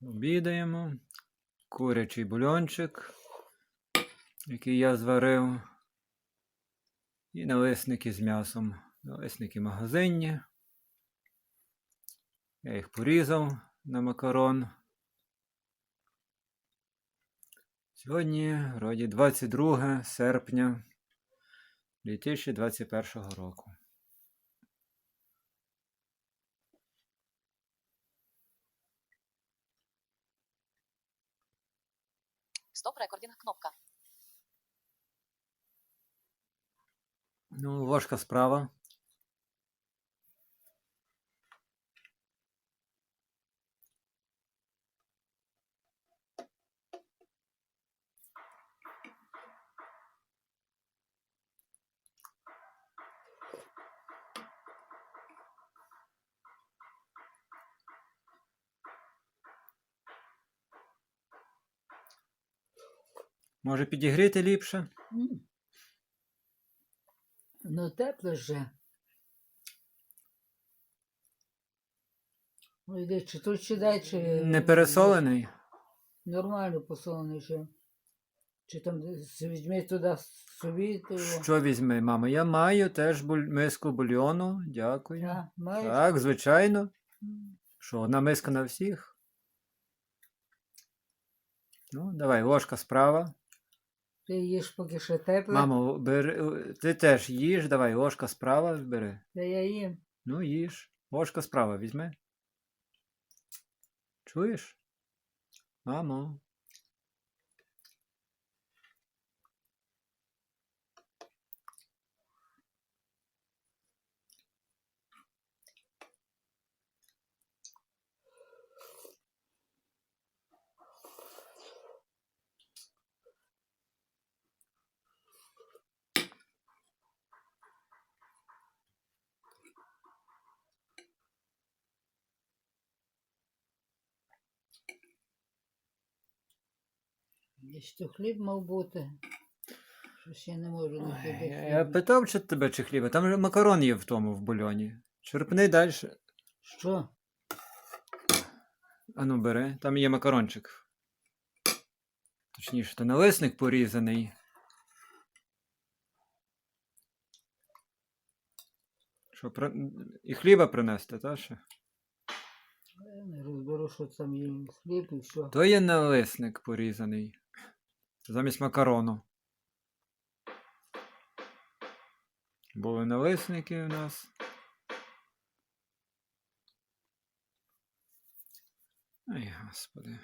Обідаємо. Курячий бульончик, який я зварив. І налисники з м'ясом. Налисники магазинні. Я їх порізав на макарон. Сьогодні вроді 22 серпня 2021 року. Стоп рекординг кнопка. Ну, ложка справа. Може підігріти ліпше? Ну, тепло вже. Ну, йде, чи тут чи дай, чи... Не пересолений? Нормально посолений ще. Чи там візьми туди собі, то... Що візьми, мама? Я маю теж буль... миску бульйону. Дякую. А, маєш? Так, звичайно. Що, одна миска на всіх? Ну, давай, ложка справа. Ти їж поки ще тепло. Мамо, бери... ти теж їж, давай, ложка справа бери. Та я їм. Ну, їж. Ложка справа візьми. Чуєш? Мамо. То хліб мав бути. Щось я не можу знайти. де Я, я питав, чи тебе чи хліба. Там же макарон є в тому в бульйоні. Черпни далі. Що? Ану, бери. Там є макарончик. Точніше, то налисник порізаний. Що, при... і хліба принести, та ще? Я не розберу, що там є хліб і що. То є налисник порізаний. Замість макарону. Були налисники у нас. Ай, господи.